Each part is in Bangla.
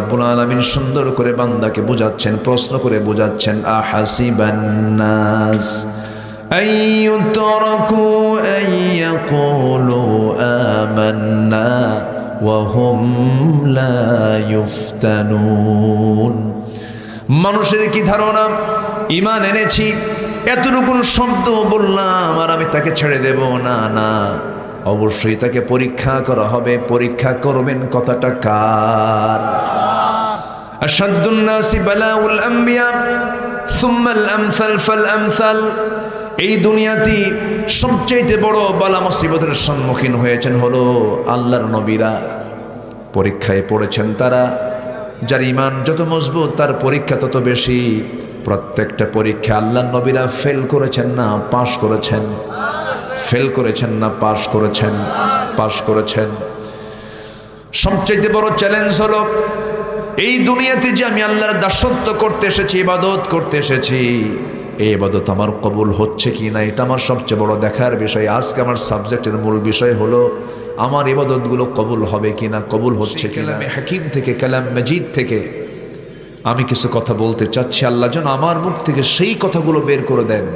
রব্বুল আলামিন সুন্দর করে বান্দাকে বোঝাচ্ছেন, প্রশ্ন করে বোঝাচ্ছেন আহাসিবান্নাস আইয়ুতরাকু আইয়াকুলু আমান্না ওয়াহুম লা ইফতানুন। মানুষের কি ধারণা? ইমান এনেছি এতটুকু শব্দ বললাম আর আমি তাকে ছেড়ে দেব, না না। অবশ্যই তাকে পরীক্ষা করা হবে। পরীক্ষা করবেন কথাটা কার? এই দুনিয়াতে সবচেয়ে বড় বালা মুসিবতের সম্মুখীন হয়েছেন হলো আল্লাহর নবীরা। পরীক্ষায় পড়েছেন তারা। যার ইমান যত মজবুত, তার পরীক্ষা তত বেশি। প্রত্যেকটা পরীক্ষা আল্লাহ নবীরা ফেল করেছেন না পাশ করেছেন। ফেল করেছেন না, পাশ করেছেন পাশ করেছেন। সবচেয়ে বড় চ্যালেঞ্জ হলো, এই দুনিয়াতে যে আমি আল্লাহর দাসত্ব করতে এসেছি, ইবাদত করতে এসেছি, এই ইবাদত আমার কবুল হচ্ছে কি না, এটা আমার সবচেয়ে বড় দেখার বিষয়। আজকে আমার সাবজেক্টের মূল বিষয় হলো, আমার ইবাদতগুলো কবুল হবে কি না, কবুল হচ্ছে কি হাকিম থেকে, কালাম মজিদ থেকে আমি কিছু কথা বলতে চাচ্ছি। আল্লাহ যেন আমার মুখ থেকে সেই কথাগুলো বের করে দেন।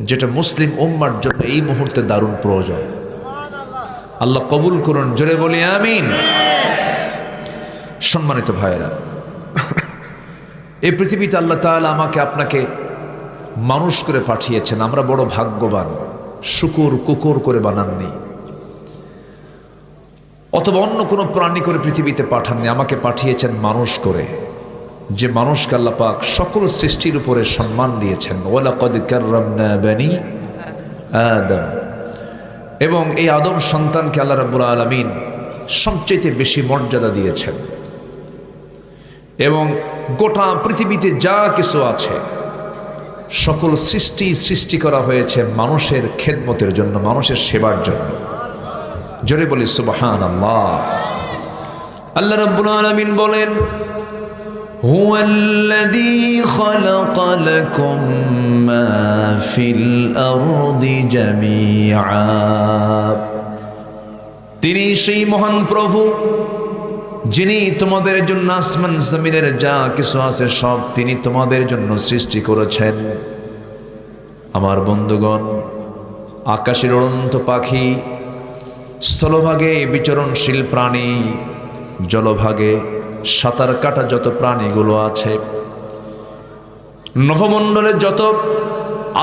যেটা মুসলিম উম্মার জন্য এই মুহূর্তে দারুণ প্রয়োজন। আল্লাহ কবুল করুন, জোরে বলি আমিন। সম্মানিত ভাইয়েরা, এই পৃথিবীতে আল্লাহ তাআলা আমাকে আপনাকে মানুষ করে পাঠিয়েছেন। আমরা বড় ভাগ্যবান, শুকুর, কুকুর করে বানাননি। অথবা অন্য কোনো প্রাণী করে পৃথিবীতে পাঠাননি, আমাকে পাঠিয়েছেন মানুষ করে। যে মানুষকে আল্লাহ পাক সকল সৃষ্টির উপরে সম্মান দিয়েছেন। আদম। এবং এই আদম সন্তানকে আল্লাহ রাব্বুল আলামিন সবচেয়ে বেশি মর্যাদা দিয়েছেন। এবং গোটা পৃথিবীতে যা কিছু আছে, সকল সৃষ্টি সৃষ্টি করা হয়েছে মানুষের খেদমতের জন্য, মানুষের সেবার জন্য। জোরে বলি সুবহান আল্লাহ আল্লাহ আলামিন বলেন هو الذي خلق لكم ما في الأرض جميعا তিনি সেই মহান প্রভু যিনি তোমাদের জন্য আসমান জমিনের যা কিছু আছে সব তিনি তোমাদের জন্য সৃষ্টি করেছেন আমার বন্ধুগণ আকাশের উড়ন্ত পাখি স্থলভাগে বিচরণশীল প্রাণী জলভাগে সাঁতার কাটা যত প্রাণীগুলো আছে নভমণ্ডলের যত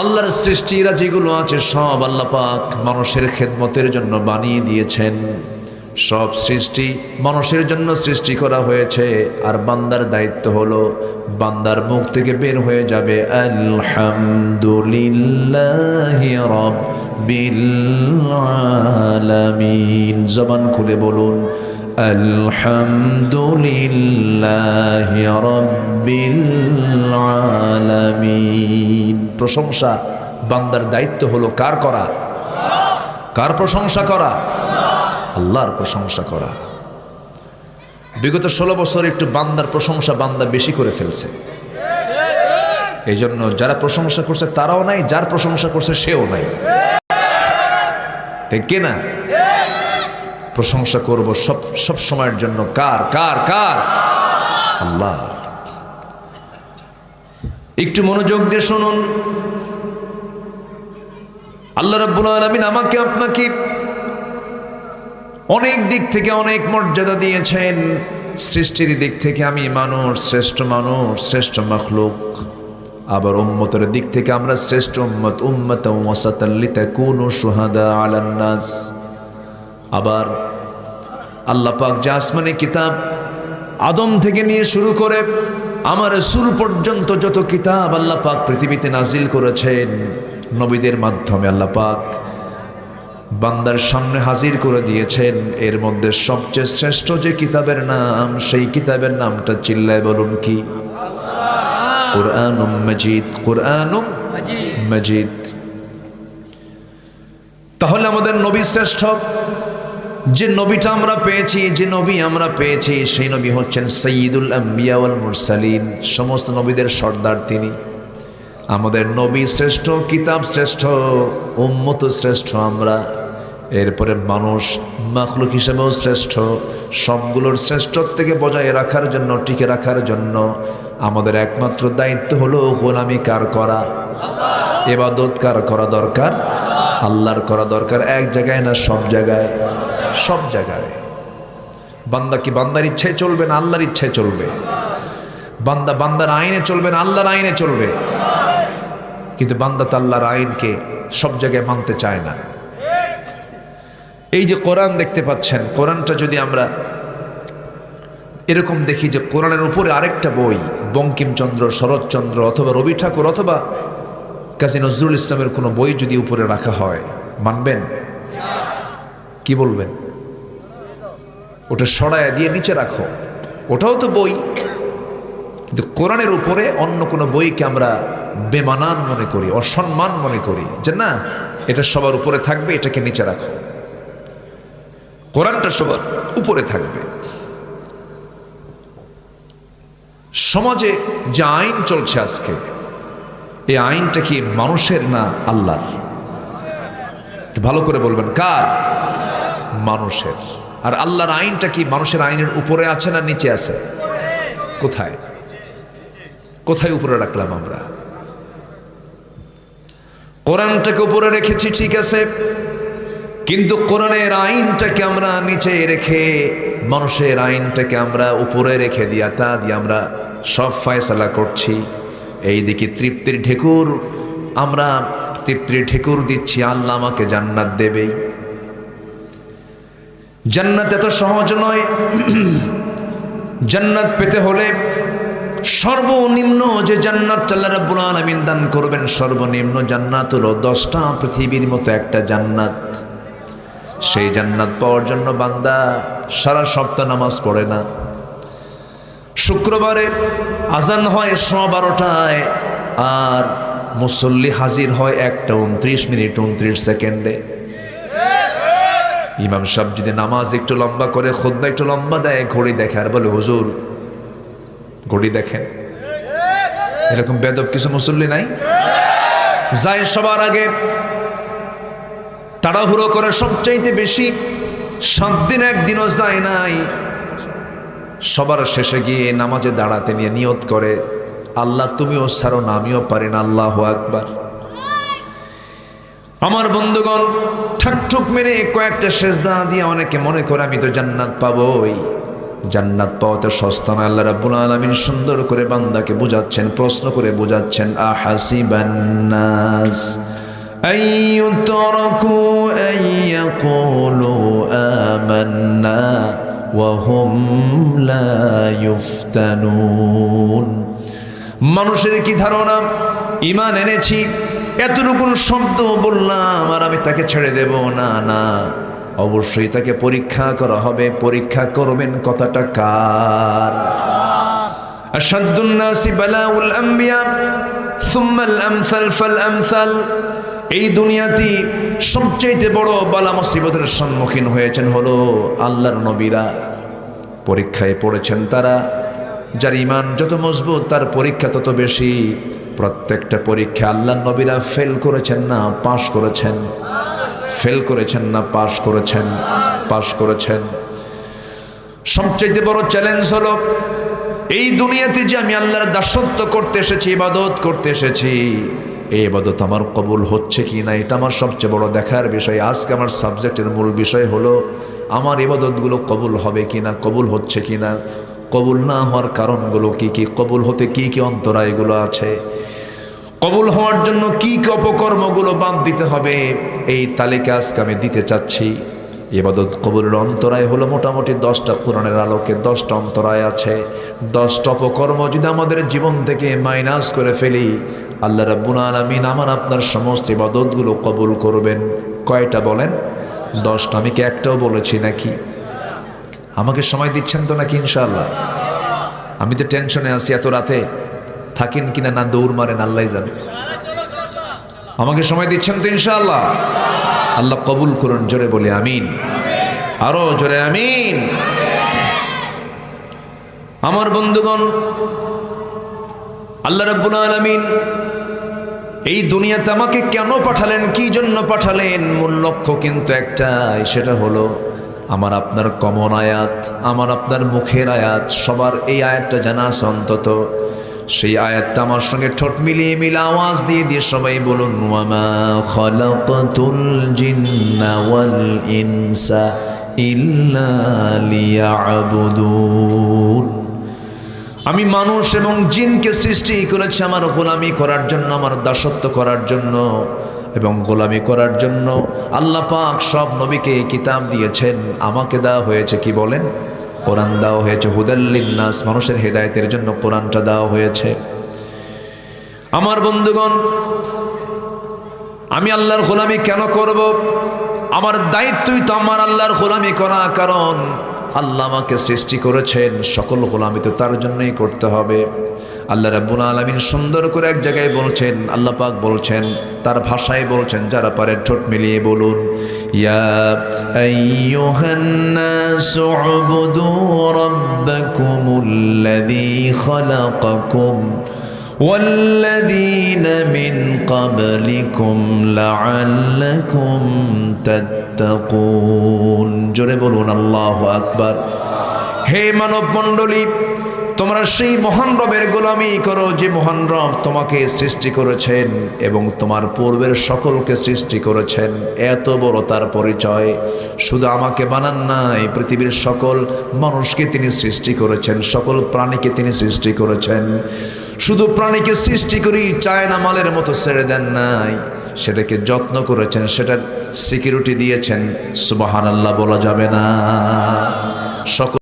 আল্লাহর সৃষ্টিরা যেগুলো আছে, সব আল্লাহ পাক মানুষের খেদমতের জন্য বানিয়ে দিয়েছেন। সব সৃষ্টি মানুষের জন্য সৃষ্টি করা হয়েছে, আর বান্দার দায়িত্ব হলো বান্দার মুখ থেকে বের হয়ে যাবে, আলহামদুলিল্লাহ জবান খুলে বলুন আলহামদুলিল্লাহ রব্বিল আলামিন। প্রশংসা বান্দার দায়িত্ব হলো কার করা? কার প্রশংসা করা? আল্লাহর প্রশংসা করা। বিগত ষোলো বছর একটু বান্দার প্রশংসা বান্দা বেশি করে ফেলছে। এই জন্য যারা প্রশংসা করছে তারাও নাই, যার প্রশংসা করছে সেও নাই। ঠিক কিনা? প্রশংসা করব সব সব সময়ের জন্য। কার কার কার? আল্লাহ। একটু মনোযোগ দিয়ে শুনুন। আল্লাহ রাব্বুল আলামিন আমাকে, আপনাকে অনেক দিক থেকে অনেক মর্যাদা দিয়েছেন। সৃষ্টির দিক থেকে আমি মানুষ, শ্রেষ্ঠ মানুষ, শ্রেষ্ঠ মখলুক। আবার উম্মতের দিক থেকে আমরা শ্রেষ্ঠ উম্মত উম্মত ওয়াসাতাল্লিতা কুনু সুহাদা আলান নাস। আবার আল্লাহ পাক যে আসমানি কিতাব আদম থেকে নিয়ে শুরু করে আমার সুর পর্যন্ত যত কিতাব আল্লাহ পাক পৃথিবীতে নাজিল করেছেন নবীদের মাধ্যমে আল্লাহ পাক বান্দার সামনে হাজির করে দিয়েছেন। এর মধ্যে সবচেয়ে শ্রেষ্ঠ যে কিতাবের নাম, সেই কিতাবের নামটা চিল্লায় বলুন কি? তাহলে আমাদের নবী শ্রেষ্ঠ যে নবীটা আমরা পেয়েছি, যে নবী আমরা পেয়েছি, সেই নবী হচ্ছেন সঈদুল আম্বিয়া ওয়াল মুরসালিন। সমস্ত নবীদের সর্দার তিনি। আমাদের নবী শ্রেষ্ঠ, কিতাব শ্রেষ্ঠ, উম্মত শ্রেষ্ঠ আমরা। এরপরে মানুষ মাখলুক হিসেবেও শ্রেষ্ঠ। সবগুলোর শ্রেষ্ঠত্বকে বজায় রাখার জন্য, টিকে রাখার জন্য আমাদের একমাত্র দায়িত্ব হলো গোলামি কার করা, এবাদত কার করা দরকার? আল্লাহর করা দরকার এক জায়গায় না সব জায়গায়? সব জায়গায়। বান্দা কি বান্দার ইচ্ছায় চলবে না আল্লাহর ইচ্ছায় চলবে? বান্দা বান্দার আইনে চলবে না আল্লাহর আইনে চলবে? কিন্তু বান্দা তো আল্লাহর আইনকে সব জায়গায় মানতে চায় না। এই যে কোরআন দেখতে পাচ্ছেন, কোরআনটা যদি আমরা এরকম দেখি যে কোরআনের উপরে আরেকটা বই, বঙ্কিমচন্দ্র, শরৎচন্দ্র অথবা রবি ঠাকুর অথবা কাজী নজরুল ইসলামের কোনো বই যদি উপরে রাখা হয়, মানবেন? কি বলবেন? ওটা সরায় দিয়ে নিচে রাখো। ওটাও তো বই। কিন্তু কোরআনের উপরে অন্য কোনো বইকে আমরা বেমানান মনে করি, অসম্মান মনে করি, যে না, এটা সবার উপরে থাকবে, এটাকে নিচে রাখো। কোরআনটা সবার উপরে থাকবে। সমাজে যে আইন চলছে আজকে এই আইনটা কি মানুষের না আল্লাহর? ভালো করে বলবেন, কার? মানুষের। আর আল্লাহর আইনটা কি মানুষের আইনের উপরে আছে না নিচে আছে? কোথায়? কোথায় উপরে রাখলাম আমরা? কোরআনটাকে উপরে রেখেছি, ঠিক আছে। কিন্তু কোরআনের আইনটাকে আমরা নিচে রেখে, মানুষের আইনটাকে আমরা উপরে রেখে দিয়া তা দিয়ে আমরা সব ফয়সালা করছি। এই দিকে তৃপ্তির ঢেকুর, আমরা তৃপ্তির ঢেকুর দিচ্ছি, আল্লাহ আমাকে জান্নাত দেবেই জান্নাত এত সহজ নয়। জান্নাত পেতে হলে সর্বনিম্ন যে জান্নাত আল্লাহ রাব্বুল আলামিন দান করবেন, সর্বনিম্ন জান্নাত হলো দশটা পৃথিবীর মতো একটা জান্নাত। সেই জান্নাত পাওয়ার জন্য বান্দা সারা সপ্তাহ নামাজ পড়ে না। শুক্রবারে আজান হয় সোয়া বারোটায় আর মুসল্লি হাজির হয় একটা উনত্রিশ মিনিট, উনত্রিশ সেকেন্ডে। ইমাম সাহেব যদি নামাজ একটু লম্বা করে খোদ্া একটু লম্বা দেয়, ঘড়ি দেখে আর বলে, হুজুর, ঘড়ি দেখেন। এরকম বেদব কিছু মুসল্লি নাই? যায় সবার আগে, তাড়াহুড়ো করে সবচাইতে বেশি সাত দিন একদিনও যায় নাই। সবার শেষে গিয়ে নামাজে দাঁড়াতে নিয়ে নিয়ত করে, আল্লাহ, তুমিও ছাড়ো না, আমিও পারি না, আল্লাহ আকবার। আমার বন্ধুগণ ঠাকঠুক মেরে কয়েকটা শেষ সেজদা দিয়ে অনেকে মনে করে, আমি তো জান্নাত পাবোই। জান্নাত পাওয়া তো সস্তা না আল্লাহ রাব্বুল আলামিন সুন্দর করে বান্দাকে বোঝাচ্ছেন, প্রশ্ন করে বোঝাচ্ছেন আহাসিবান্নাস আইয়ুতরাকু আইয়াকুলু আমান্না? ওয়াহুম লা ইফতানুন মানুষের কি ধারণা? ইমান এনেছি। এতটুকুন শব্দ বললাম আর আমি তাকে ছেড়ে দেব। না না। অবশ্যই তাকে পরীক্ষা করা হবে। পরীক্ষা করবেন কথাটা কার? আসাদুন্নাসি বালাউল আম্বিয়া, সুম্মাল আমসাল ফাল আমসাল। এই দুনিয়াতে সবচেয়ে বড় বালা মুসিবতের সম্মুখীন হয়েছেন হলো আল্লাহর নবীরা। পরীক্ষায় পড়েছেন তারা। যার ইমান যত মজবুত, তার পরীক্ষা তত বেশি। প্রত্যেকটা পরীক্ষা আল্লাহ নবীরা ফেল করেছেন না পাশ করেছেন। ফেল করেছেন না পাশ করেছেন পাশ করেছেন। সবচেয়ে বড় চ্যালেঞ্জ হলো, এই দুনিয়াতে যে আমি আল্লাহর দাসত্ব করতে এসেছি, ইবাদত করতে এসেছি এই ইবাদত আমার কবুল হচ্ছে কি না, এটা আমার সবচেয়ে বড় দেখার বিষয়। আজকে আমার সাবজেক্টের মূল বিষয় হলো, আমার ইবাদতগুলো কবুল হবে কি না, কবুল হচ্ছে কি না, কবুল না হওয়ার কারণগুলো কি কি, কবুল হতে কি কি অন্তরায়গুলো আছে। কবুল হওয়ার জন্য কি কি অপকর্মগুলো বাদ দিতে হবে, এই তালিকা আজকে আমি দিতে চাচ্ছি। এবাদত কবুলের অন্তরায় হলো মোটামুটি দশটা কোরআনের আলোকে দশটা অন্তরায় আছে। দশটা অপকর্ম যদি আমাদের জীবন থেকে মাইনাস করে ফেলি আল্লাহ রাব্বুল আলামিন আমার আপনার সমস্ত ইবাদতগুলো কবুল করবেন। কয়টা বলেন? দশটা। আমি কি একটাও বলেছি নাকি? আমাকে সময় দিচ্ছেন তো নাকি ইনশাআল্লাহ? আমি তো টেনশনে আছি, এত রাতে থাকেন কিনা না দৌড় মারেন আল্লাহ জানে। আমাকে সময় দিচ্ছেন তো ইনশাআল্লাহ? আল্লাহ কবুল করুন, জোরে বলে, আমিন। আরও জোরে, আমিন। আমার বন্ধুগণ, আল্লাহ রাব্বুল আলামিন এই দুনিয়াতে আমাকে কেন পাঠালেন? কি জন্য পাঠালেন? মূল লক্ষ্য কিন্তু একটাই, সেটা হলো আমার আপনার কমন আয়াত, আমার আপনার মুখের আয়াত, সবার এই আয়াতটা জানা আছে অন্তত। সেই আয়াতটা আমার সঙ্গে ঠোঁট মিলিয়ে মিলে আওয়াজ দিয়ে দিয়ে সবাই বলুন ইনসা ইল্লা আমি মানুষ এবং জিনকে সৃষ্টি করেছি আমার গোলামি করার জন্য, আমার দাসত্ব করার জন্য এবং গোলামি করার জন্য। আল্লাহ পাক সব নবীকে কিতাব দিয়েছেন। আমাকে দেওয়া হয়েছে কি বলেন? কোরআন দেওয়া হয়েছে। হুদাল্লিন্নাস মানুষের হেদায়েতের জন্য কোরআনটা দেওয়া হয়েছে। আমার বন্ধুগণ, আমি আল্লাহর গোলামি কেন করব? আমার দায়িত্বই তো আমার আল্লাহর গোলামি করা, কারণ আল্লাহ আমাকে সৃষ্টি করেছেন সকল গোলামি তো তার জন্যই করতে হবে আল্লাহ রাব্বুল আলামিন সুন্দর করে এক জায়গায় বলছেন আল্লাহ পাক বলছেন তার ভাষায় বলছেন যারা পারে ঠোঁট মিলিয়ে বলুন ইয়া আইয়ুহান নাসু উবুদু রাব্বাকুমুল্লাযী খালাকাকুম والذين من قبلكم لعلكم تتقون জোরে বলুন আল্লাহু আকবার হে মানব মণ্ডলী তোমরা সেই মহান রবের গোলামি করো যে মহান রব তোমাকে সৃষ্টি করেছেন এবং তোমার পূর্বের সকলকে সৃষ্টি করেছেন এত বড় তার পরিচয় শুধু আমাকে বানান নাই পৃথিবীর সকল মানুষকে তিনি সৃষ্টি করেছেন সকল প্রাণীকে তিনি সৃষ্টি করেছেন শুধু প্রাণীকে সৃষ্টি করি চায়না মালের মতো ছেড়ে দেন নাই সেটাকে যত্ন করেছেন সেটার সিকিউরিটি দিয়েছেন সুবাহান আল্লাহ বলা যাবে না। সকল